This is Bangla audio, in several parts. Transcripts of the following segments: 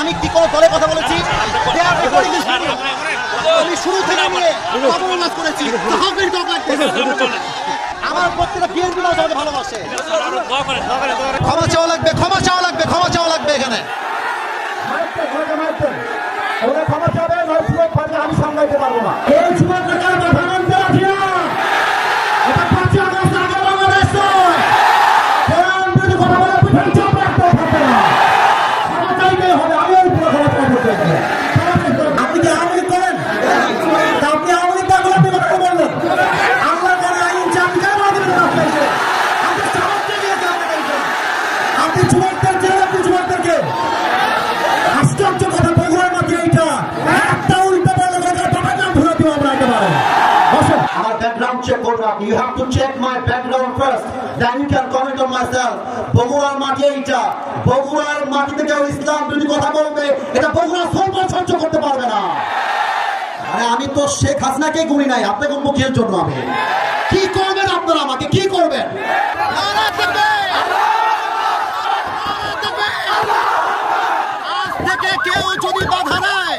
আমি কি কোনো দলের কথা বলেছি. আমি শুরু থেকে নিয়ে অবমাননা করেছি। like this? আমার প্রত্যেকটা বিএনপি মানুষ আমাকে ভালোবাসে। ক্ষমা চাওয়া লাগবে ক্ষমা চাওয়া লাগবে ক্ষমা চাওয়া লাগবে এখানে। ক্ষমা চাবে আমি সামলাইতে পারব না। এই যুবক নেতার মাথা মানতে রাখি না এটা পাঁচই আগস্ট আগে বাংলাদেশ নয় কোরআন বিরোধী কথা বলে পিঠে চাপ রাখতে থাকবে না ক্ষমা চাইতে হবে আমি ওই পুরো ক্ষমা চাইতে হবে আপনি কি আওয়ামী লীগ করেন তা আপনি আওয়ামী লীগ থাকলে আপনি কথা বললেন আল্লাহ করে আইন চাকরি কেন দিলেন না আপনাকে আপনি সাহসকে দিয়েছেন আপনাকে আপনি যুবকদের জেলে আপনি যুবকদেরকে আশ্চর্য কথা বগুড়ার মধ্যে এইটা একটা উল্টো বলে কথা বাবা নাম ধরে দিব আমরা একেবারে বসেন আমার background you have to check my background first then you can comment on my self বগুড়ার মাটি এইটা। বগুড়ার মাটিতে কেউ ইসলাম যদি কথা বলবে, এটা বগুড়া সরকার সহ্য করতে পারবে না। আরে আমি তো শেখ হাসিনাকে গুনি নাই, আপনাকে মুখের জন্য আমি। কি করবেন আপনারা আমাকে? কি করবেন? কেউ যদি বাধা দেয়,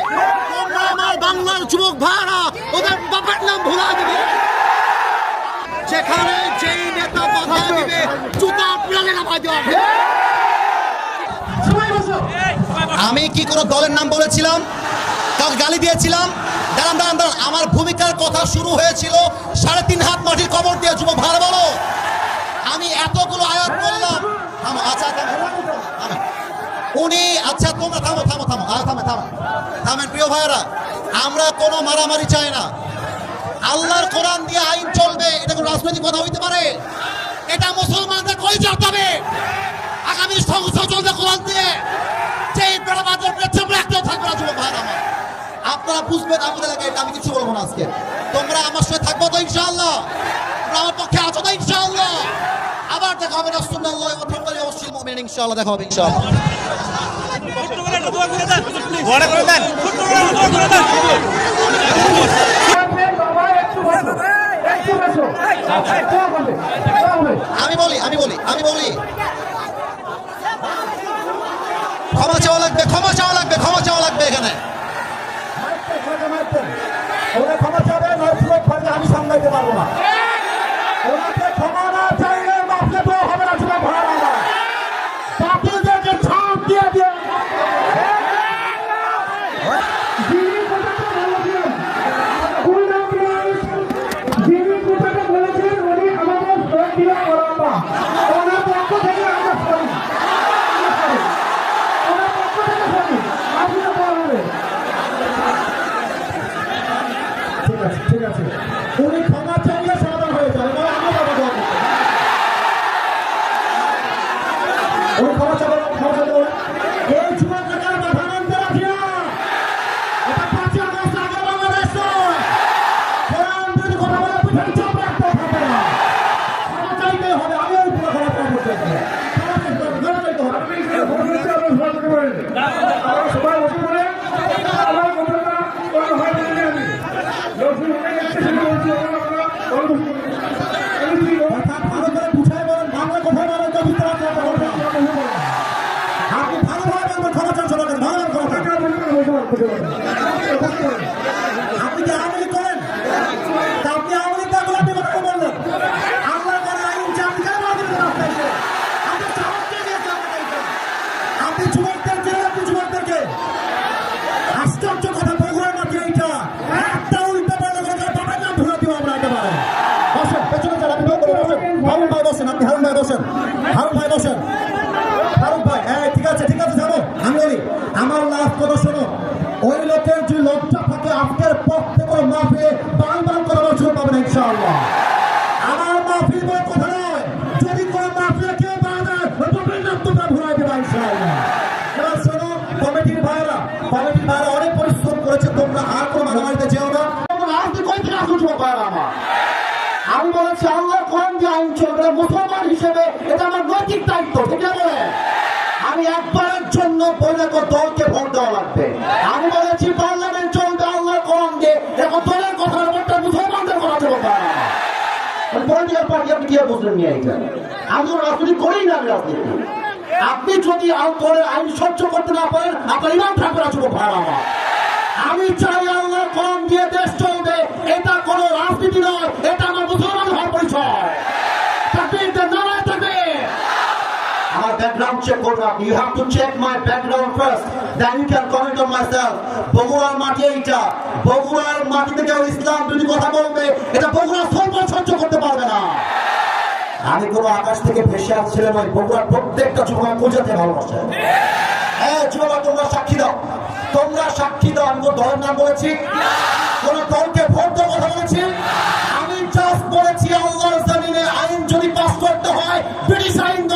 তোমরা আমার বাংলার যুবক ভাইরা, ওদের বাপের নাম ভুলা দিবে যেখানে যেই নেতা বাধা দিবে জুতা দেওয়া আমি কি কোনো দলের নাম বলেছিলাম? কাউকে গালি দিয়েছিলাম? দাঁড়ান দাঁড়ান দাঁড়ান। আমার ভূমিকার কথা শুরু হয়েছিল সাড়ে তিন হাত মাটির কবর দিয়ে। যুব ভাড়া বলো। আমি এতগুলো আয়াত করলাম আচ্ছা। উনি আচ্ছা তোমরা থামো থামো থামো। আ, থামে থামো। থামেন প্রিয় ভাইয়েরা। আমরা কোনো মারামারি চাই না। আল্লাহর কোরআন দিয়ে আইন চলবে। এটা কোনো রাজনৈতিক কথা হইতে পারে? এটা মুসলমানদের কই যাবে আগামী সংসদ চলবে কোরআন দিয়ে। যে বেড়াবাদের পেছনে একটাও থাকবে না যুবক ভাইয়েরা আমার। আপনারা বুঝবেন আমাদের এলাকায় আমি কিছু বলব না আজকে। তোমরা আমার সাথে থাকব তো ইনশাআল্লাহ। তোমরা আমার পক্ষে আছো তো ইনশাআল্লাহ। আবার দেখা হবে রাসূলুল্লাহ ওয়া তাআলা ওয়াসিল মুমিনিন ইনশাআল্লাহ দেখা হবে ইনশাআল্লাহ। আমি বলি আমি বলি আমি বলি ক্ষমা চাওয়া লাগবে ক্ষমা চাওয়া লাগবে ক্ষমা চাওয়া লাগবে এখানে নয় আমি সামলাইতে পারব না ওনাকে ক্ষমা না চাইলে বাপকে তো হবে না যুবক ভাড়া না বাপুদেরকে ছাপ দিয়ে দিয়ে যিনি কথাটা বলেছেন, কুল আব্বাস, যিনি কথাটা বলেছেন, উনি আমাদের ভোট দিয়ে করাবা। ওনার পক্ষ থেকে আমরা সরি। আমরা সরি। ওনার পক্ষ থেকে সরি। আপনিও বলবেন। ঠিক আছে উনি ক্ষমা চাইলে সমাধান হয়ে যাবে এবার আমরা যাব দোয়া করতে। উনি ক্ষমা চাইবে ক্ষমা চাইতে বলে এই যুবক নেতার মাথা মানতে রাখি না এটা পাঁচই আগস্ট আগে বাংলাদেশ নয় কোরআন বিরোধী কথা বলে পিঠে চাপ রাখতে থাকবে না ক্ষমা চাইতে হবে আমি ওই পুরো ক্ষমা চাইতে হবে ক্ষমা চাইতে হবে ক্ষমা চাইতে হবে আমরা সবাই বসে পড়ে আমার কথাটা কোনো হয় না আমি লোকজন অনেক একটা শুরু করছি আমরা অল্প কথা ভালো করে বুঝাই বলেন বাংলা কোথায় বলেন তো বুঝতে পারছেন না কথা। আপনি ভালোভাবে বলবেন ক্ষমা চান সবাইকে ভালো ক্ষমা চান। আপনি কি আওয়ামী লীগ করেন তা আপনি আওয়ামী লীগ থাকলে আপনি কথা বললেন আল্লাহ করে আইন চাকরি কেন দিলেন না আপনাকে আপনি সাহসকে দিয়েছেন আপনাকে আপনি যুবকদের জেলে আপনি যুবকদেরকে আশ্চর্য কথা বগুড়ার মধ্যে এইটা একটা উল্টো বলে কথা বাবার নাম ধরে দিব আমরা একেবারে বসেন পেছনে যান আপনি বসেন হারুন ভাই বসেন। আপনি হ্যাঁ ঠিক আছে ঠিক আছে যাব আমি আমার লাভ কথা শোনো, ওই লোকের যে লোকটা থাকে, আপনার পক্ষে কোনো মাহফিলে বান বান করাবার জন্য পাবেন ইনশাআল্লাহ। আমার কেউ বাধা বাপের নাম তোমরা শোনো, কমিটির ভাইরা কমিটির ভাইরা অনেক পরিশ্রম করেছে, তোমরা আর আমি বলেছি আল্লাহর মুসলমান হিসেবে এটা আমার নৈতিক দায়িত্ব, ঠিক আছে আমি একবারের জন্য বৈরাগ দলকে ভোট দেওয়া লাগবে। আমি বলেছি পার্লামেন্ট চলবে আল্লাহর কোরআন দিয়ে এখন দলের কথা ব্যাপারটা মুসলমানদের কথা চলবে আপনি আমি যদি আইন সহ্য করতে না পারেন, আপনার ইমান ঠাকুর যুবক ভাড়া আমি চাই আল্লাহ কম দিয়ে দেশ চলবে। এটা কোনো রাজনীতি নয়, এটা আমার মুসলমান হওয়ার পরিচয় তাকবীর দেন, নারায়ে তাকবীর। করবে আপনি you have to check my background first then you can comment on my self বগুড়ার মাটি এইটা। বগুড়ার মাটিতে কেউ ইসলাম যদি কথা বলবে, এটা বগুড়া সর্ব সহ্য করতে পারবে না। আমি কোনো আকাশ থেকে ভেসে আসছিলাম, ওই বগুড়ার প্রত্যেকটা যুবক পূজাতে ভালোবাসে। হ্যাঁ যুবক তোমরা সাক্ষী দাও। তোমরা সাক্ষী দাও, আমি কোনো দলের নাম বলেছি? কোন দলকে ভোট দেওয়ার কথা বলেছি? আমি জাস্ট বলেছি, আল্লাহর জমিনে আইন যদি পাস করতে হয়, ব্রিটিশ আইন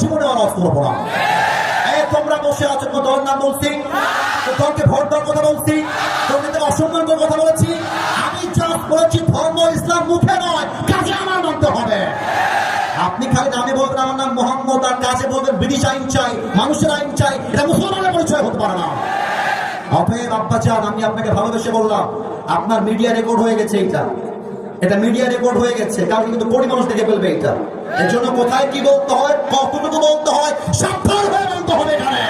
জীবনে ওয়াজ করব না। তোমরা বসে আছো দলের নাম বলছি। তো দলকে ভোট দেওয়ার কথা বলছি। তোমাদের অসম্মান করার কথা বলেছি। আমি জাস্ট বলেছি, ধর্ম ইসলাম মুখে নয়, কাজে আমার মানতে হবে। আপনি খালি নামে বলবেন, আমার নাম মোহাম্মদ, আর কাজে বলবেন, ব্রিটিশ আইন চাই, মানুষের আইন চাই, এটা মুসলমানের পরিচয় হতে পারে না। অতএব আব্বা চান আমি আপনাকে ভালোবেসে বললাম, আপনার মিডিয়া রেকর্ড হয়ে গেছে এটা এটা মিডিয়া রেকর্ড হয়ে গেছে। কারণ কিন্তু কোটি মানুষ দেখে ফেলবে এটা। এর জন্য কোথায় কি বলতে হয়, কতটুকু বলতে হয় সাক্ষর হয়ে বলতে হবে এখানে।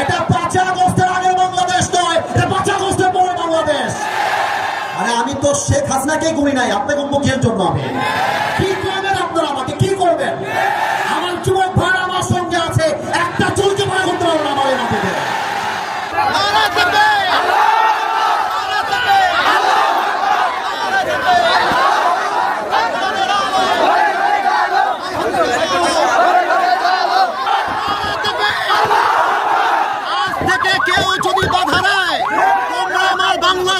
এটা পাঁচ আগস্টের আগের বাংলাদেশ নয়, এটা আগস্টের পরে বাংলাদেশ। আরে আমি তো শেখ হাসিনাকে গুলি নাই, আপনাকে মুখের জন্য আমি কি করবেন আপনারা আমাকে কি করবেন আমার যুবক ভাই আমার সঙ্গে আছে একটা চুলকে মনে করতে পারব না আমার এই মাটিতে আজ থেকে কেউ যদি বাধা দেয় তোমরা আমার বাংলার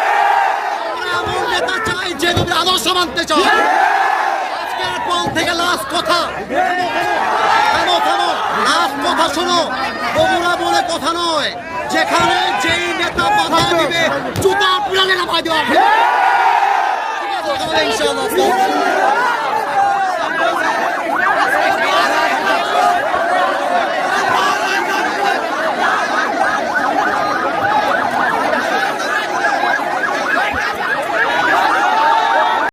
নেতা চাই যে নবীর আদর্শ মানতে চায় আজকের পর থেকে লাস্ট কথা। থামো থামো লাস্ট কথা শোনো। বগুড়া বলে কথা নয় যেখানে যেই নেতা বাধা দিবে জুতা পিড়ালে নামাই দেওয়া হবে। ইনশাআল্লাহ